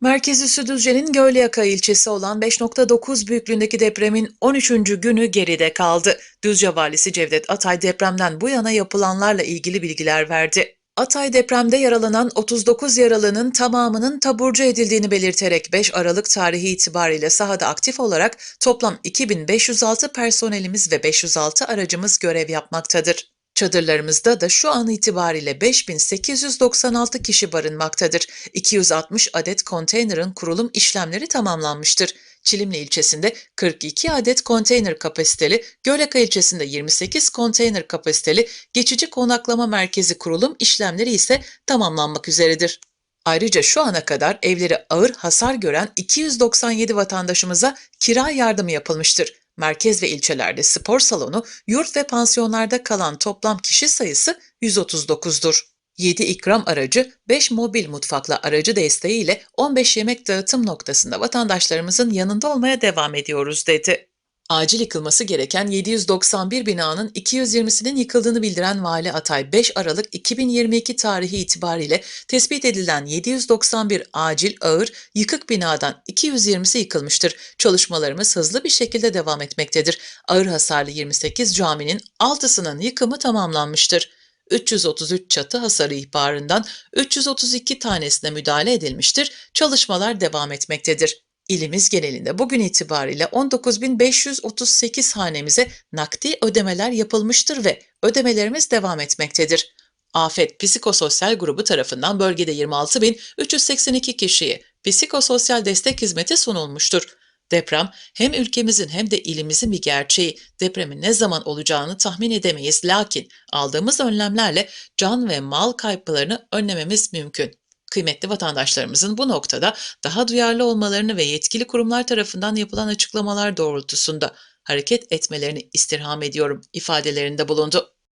Merkez üssü Düzce'nin Gölyaka ilçesi olan 5.9 büyüklüğündeki depremin 13. günü geride kaldı. Düzce valisi Cevdet Atay depremden bu yana yapılanlarla ilgili bilgiler verdi. Atay depremde yaralanan 39 yaralının tamamının taburcu edildiğini belirterek 5 Aralık tarihi itibariyle sahada aktif olarak toplam 2506 personelimiz ve 506 aracımız görev yapmaktadır. Çadırlarımızda da şu an itibariyle 5896 kişi barınmaktadır. 260 adet konteynerin kurulum işlemleri tamamlanmıştır. Çilimli ilçesinde 42 adet konteyner kapasiteli, Göleka ilçesinde 28 konteyner kapasiteli geçici konaklama merkezi kurulum işlemleri ise tamamlanmak üzeredir. Ayrıca şu ana kadar evleri ağır hasar gören 297 vatandaşımıza kira yardımı yapılmıştır. Merkez ve ilçelerde spor salonu, yurt ve pansiyonlarda kalan toplam kişi sayısı 139'dur. 7 ikram aracı, 5 mobil mutfakla aracı desteğiyle 15 yemek dağıtım noktasında vatandaşlarımızın yanında olmaya devam ediyoruz dedi. Acil yıkılması gereken 791 binanın 220'sinin yıkıldığını bildiren Vali Atay 5 Aralık 2022 tarihi itibariyle tespit edilen 791 acil ağır yıkık binadan 220'si yıkılmıştır. Çalışmalarımız hızlı bir şekilde devam etmektedir. Ağır hasarlı 28 caminin 6'sının yıkımı tamamlanmıştır. 333 çatı hasarı ihbarından 332 tanesine müdahale edilmiştir. Çalışmalar devam etmektedir. İlimiz genelinde bugün itibariyle 19.538 hanemize nakdi ödemeler yapılmıştır ve ödemelerimiz devam etmektedir. Afet Psikososyal Grubu tarafından bölgede 26.382 kişiye psikososyal destek hizmeti sunulmuştur. Deprem hem ülkemizin hem de ilimizin bir gerçeği. Depremin ne zaman olacağını tahmin edemeyiz lakin aldığımız önlemlerle can ve mal kayıplarını önlememiz mümkün. Kıymetli vatandaşlarımızın bu noktada daha duyarlı olmalarını ve yetkili kurumlar tarafından yapılan açıklamalar doğrultusunda hareket etmelerini istirham ediyorum ifadelerinde bulundu.